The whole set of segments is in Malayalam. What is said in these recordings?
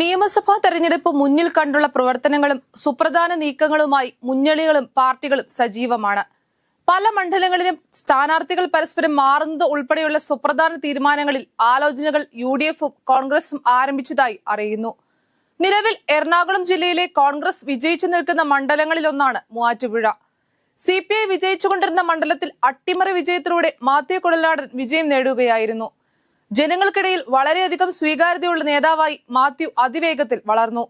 നിയമസഭാ തെരഞ്ഞെടുപ്പ് മുന്നിൽ കണ്ടുള്ള പ്രവർത്തനങ്ങളും സുപ്രധാന നീക്കങ്ങളുമായി മുന്നണികളും പാർട്ടികളും സജീവമാണ്. പല മണ്ഡലങ്ങളിലും സ്ഥാനാർത്ഥികൾ പരസ്പരം മാറുന്നത് ഉൾപ്പെടെയുള്ള സുപ്രധാന തീരുമാനങ്ങളിൽ ആലോചനകൾ യു ഡി എഫും കോൺഗ്രസും ആരംഭിച്ചതായി അറിയുന്നു. നിലവിൽ എറണാകുളം ജില്ലയിലെ കോൺഗ്രസ് വിജയിച്ചു നിൽക്കുന്ന മണ്ഡലങ്ങളിലൊന്നാണ് മൂവാറ്റുപുഴ. സി പി ഐ വിജയിച്ചുകൊണ്ടിരുന്ന മണ്ഡലത്തിൽ അട്ടിമറി വിജയത്തിലൂടെ മാത്യു കുഴൽനാടൻ വിജയം നേടുകയായിരുന്നു. ജനങ്ങൾക്കിടയിൽ വളരെയധികം സ്വീകാര്യതയുള്ള നേതാവായി മാത്യു അതിവേഗത്തിൽ വളർന്നു.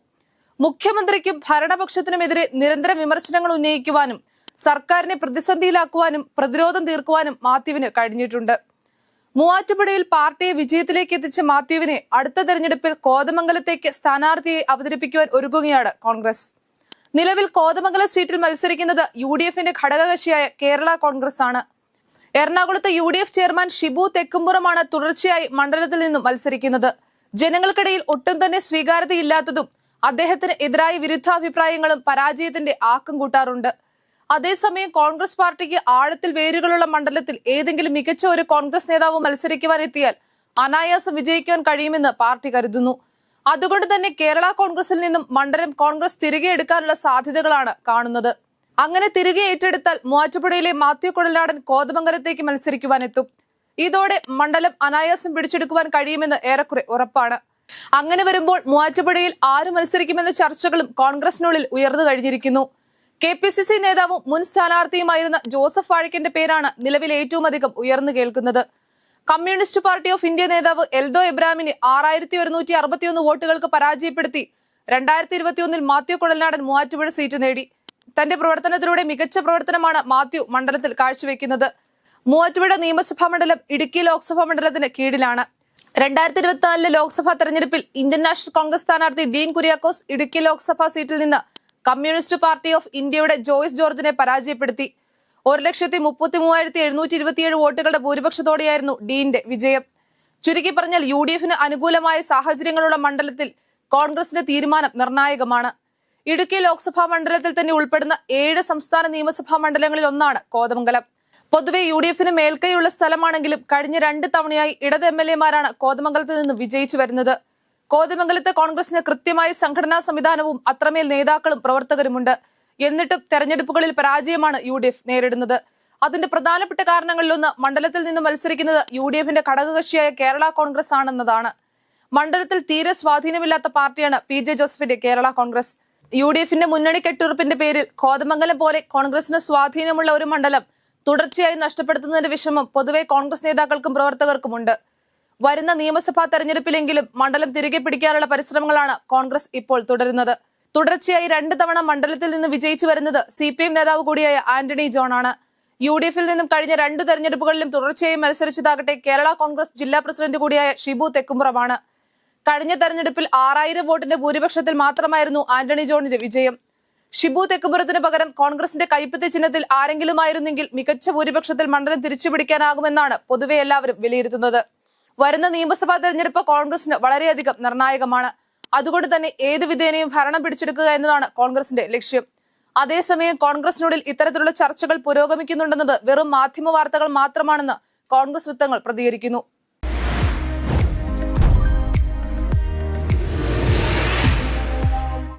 മുഖ്യമന്ത്രിക്കും ഭരണപക്ഷത്തിനുമെതിരെ നിരന്തര വിമർശനങ്ങൾ ഉന്നയിക്കുവാനും സർക്കാരിനെ പ്രതിസന്ധിയിലാക്കുവാനും പ്രതിരോധം തീർക്കുവാനും മാത്യുവിന് കഴിഞ്ഞിട്ടുണ്ട്. മൂവാറ്റുപുഴയിൽ പാർട്ടിയെ വിജയത്തിലേക്ക് എത്തിച്ച മാത്യുവിനെ അടുത്ത തെരഞ്ഞെടുപ്പിൽ കോതമംഗലത്തേക്ക് സ്ഥാനാർത്ഥിയെ അവതരിപ്പിക്കുവാൻ ഒരുങ്ങുകയാണ് കോൺഗ്രസ്. നിലവിൽ കോതമംഗലം സീറ്റിൽ മത്സരിക്കുന്നത് യു ഡി എഫിന്റെ ഘടകകക്ഷിയായ കേരള കോൺഗ്രസ് ആണ് എറണാകുളത്ത് U D F chairman Shibu തെക്കുംപുറമാണ് തുടർച്ചയായി മണ്ഡലത്തിൽ നിന്നും മത്സരിക്കുന്നത്. ജനങ്ങൾക്കിടയിൽ ഒട്ടും തന്നെ സ്വീകാര്യതയില്ലാത്തതും അദ്ദേഹത്തിന് എതിരായ വിരുദ്ധാഭിപ്രായങ്ങളും പരാജയത്തിന്റെ ആക്കം കൂട്ടാറുണ്ട്. അതേസമയം കോൺഗ്രസ് പാർട്ടിക്ക് ആഴത്തിൽ വേരുകളുള്ള മണ്ഡലത്തിൽ ഏതെങ്കിലും മികച്ച ഒരു കോൺഗ്രസ് നേതാവ് മത്സരിക്കുവാൻ എത്തിയാൽ അനായാസം വിജയിക്കുവാൻ കഴിയുമെന്ന് പാർട്ടി കരുതുന്നു. അതുകൊണ്ട് തന്നെ കേരള കോൺഗ്രസിൽ നിന്നും മണ്ഡലം കോൺഗ്രസ് തിരികെ എടുക്കാനുള്ള സാധ്യതകളാണ് കാണുന്നത്. അങ്ങനെ തിരികെ ഏറ്റെടുത്താൽ മൂവാറ്റുപുഴയിലെ മാത്യു കുഴലാടൻ കോതമംഗലത്തേക്ക് മത്സരിക്കുവാനെത്തും ഇതോടെ മണ്ഡലം അനായാസം പിടിച്ചെടുക്കുവാൻ കഴിയുമെന്ന് ഏറെക്കുറെ ഉറപ്പാണ്. അങ്ങനെ വരുമ്പോൾ മൂവാറ്റുപുഴയിൽ ആര് മത്സരിക്കുമെന്ന ചർച്ചകളും കോൺഗ്രസിനുള്ളിൽ ഉയർന്നു കഴിഞ്ഞിരിക്കുന്നു. കെ പി സി സി നേതാവും മുൻ സ്ഥാനാർത്ഥിയുമായിരുന്ന ജോസഫ് വാഴക്കിന്റെ പേരാണ് നിലവിൽ ഏറ്റവും അധികം ഉയർന്നു കേൾക്കുന്നത്. കമ്മ്യൂണിസ്റ്റ് പാർട്ടി ഓഫ് ഇന്ത്യ നേതാവ് എൽദോ എബ്രാമിനെ ആറായിരത്തി ഒരുന്നൂറ്റി അറുപത്തിയൊന്ന് വോട്ടുകൾക്ക് പരാജയപ്പെടുത്തി രണ്ടായിരത്തി ഇരുപത്തിയൊന്നിൽ മാത്യു കുഴൽനാടൻ മൂവാറ്റുപുഴ സീറ്റ് നേടി. തന്റെ പ്രവർത്തനത്തിലൂടെ മികച്ച പ്രവർത്തനമാണ് മാത്യു മണ്ഡലത്തിൽ കാഴ്ചവെക്കുന്നത്. മൂവാറ്റുപുഴ നിയമസഭാ മണ്ഡലം ഇടുക്കി ലോക്സഭാ മണ്ഡലത്തിന് കീഴിലാണ്. രണ്ടായിരത്തി ഇരുപത്തിനാലിലെ ലോക്സഭാ തെരഞ്ഞെടുപ്പിൽ ഇന്ത്യൻ നാഷണൽ കോൺഗ്രസ് സ്ഥാനാർത്ഥി ഡീൻ കുര്യാക്കോസ് ഇടുക്കി ലോക്സഭാ സീറ്റിൽ നിന്ന് കമ്മ്യൂണിസ്റ്റ് പാർട്ടി ഓഫ് ഇന്ത്യയുടെ ജോയ്സ് ജോർജിനെ പരാജയപ്പെടുത്തി. ഒരു ലക്ഷത്തി മുപ്പത്തി മൂവായിരത്തി എഴുന്നൂറ്റി ഇരുപത്തിയേഴ് വോട്ടുകളുടെ ഭൂരിപക്ഷത്തോടെയായിരുന്നു ഡീന്റെ വിജയം. ചുരുക്കി പറഞ്ഞാൽ യു ഡി എഫിന് അനുകൂലമായ സാഹചര്യങ്ങളുള്ള മണ്ഡലത്തിൽ കോൺഗ്രസിന്റെ തീരുമാനം നിർണായകമാണ്. ഇടുക്കി ലോക്സഭാ മണ്ഡലത്തിൽ തന്നെ ഉൾപ്പെടുന്ന ഏഴ് സംസ്ഥാന നിയമസഭാ മണ്ഡലങ്ങളിൽ ഒന്നാണ് കോതമംഗലം. പൊതുവെ യു ഡി എഫിന് മേൽക്കൈയുള്ള സ്ഥലമാണെങ്കിലും കഴിഞ്ഞ രണ്ട് തവണയായി ഇടത് എം എൽ എമാരാണ് കോതമംഗലത്ത് നിന്ന് വിജയിച്ചു വരുന്നത്. കോതമംഗലത്ത് കോൺഗ്രസിന് കൃത്യമായ സംഘടനാ സംവിധാനവും അത്രമേൽ നേതാക്കളും പ്രവർത്തകരുമുണ്ട്. എന്നിട്ടും തെരഞ്ഞെടുപ്പുകളിൽ പരാജയമാണ് യു ഡി എഫ് നേരിടുന്നത്. അതിന്റെ പ്രധാനപ്പെട്ട കാരണങ്ങളിലൊന്ന് മണ്ഡലത്തിൽ നിന്ന് മത്സരിക്കുന്നത് യു ഡി എഫിന്റെ ഘടകകക്ഷിയായ കേരള കോൺഗ്രസ് ആണെന്നതാണ്. മണ്ഡലത്തിൽ തീരെ സ്വാധീനമില്ലാത്ത പാർട്ടിയാണ് പി ജെ ജോസഫിന്റെ കേരള കോൺഗ്രസ്. യു ഡി എഫിന്റെ മുന്നണി കെട്ടുറപ്പിന്റെ പേരിൽ കോതമംഗലം പോലെ കോൺഗ്രസിന് സ്വാധീനമുള്ള ഒരു മണ്ഡലം തുടർച്ചയായി നഷ്ടപ്പെടുത്തുന്നതിന്റെ വിഷമം പൊതുവെ കോൺഗ്രസ് നേതാക്കൾക്കും പ്രവർത്തകർക്കുമുണ്ട്. വരുന്ന നിയമസഭാ തെരഞ്ഞെടുപ്പിലെങ്കിലും മണ്ഡലം തിരികെ പിടിക്കാനുള്ള പരിശ്രമങ്ങളാണ് കോൺഗ്രസ് ഇപ്പോൾ തുടരുന്നത്. തുടർച്ചയായി രണ്ട് തവണ മണ്ഡലത്തിൽ നിന്ന് വിജയിച്ചു വരുന്നത് സി പി എം നേതാവ് കൂടിയായ ആന്റണി ജോൺ ആണ് യു ഡി എഫിൽ നിന്നും കഴിഞ്ഞ രണ്ട് തെരഞ്ഞെടുപ്പുകളിലും തുടർച്ചയായി മത്സരിച്ചതാകട്ടെ കേരള കോൺഗ്രസ് ജില്ലാ പ്രസിഡന്റ് കൂടിയായ ഷിബു തെക്കുംപുറമാണ്. കഴിഞ്ഞ തെരഞ്ഞെടുപ്പിൽ ആറായിരം വോട്ടിന്റെ ഭൂരിപക്ഷത്തിൽ മാത്രമായിരുന്നു ആന്റണി ജോണിന്റെ വിജയം. ഷിബു തെക്കുപുരത്തിന് പകരം കോൺഗ്രസിന്റെ കൈപ്പത്തി ചിഹ്നത്തിൽ ആരെങ്കിലുമായിരുന്നെങ്കിൽ മികച്ച ഭൂരിപക്ഷത്തിൽ മണ്ഡലം തിരിച്ചുപിടിക്കാനാകുമെന്നാണ് പൊതുവെ എല്ലാവരും വിലയിരുത്തുന്നത്. വരുന്ന നിയമസഭാ തെരഞ്ഞെടുപ്പ് കോൺഗ്രസിന് വളരെയധികം നിർണായകമാണ്. അതുകൊണ്ട് തന്നെ ഏത് വിധേനയും ഭരണം പിടിച്ചെടുക്കുക എന്നതാണ് കോൺഗ്രസിന്റെ ലക്ഷ്യം. അതേസമയം കോൺഗ്രസിനുള്ളിൽ ഇത്തരത്തിലുള്ള ചർച്ചകൾ പുരോഗമിക്കുന്നുണ്ടെന്നത് വെറും മാധ്യമ വാർത്തകൾ മാത്രമാണെന്ന് കോൺഗ്രസ് വൃത്തങ്ങൾ പ്രതികരിക്കുന്നു.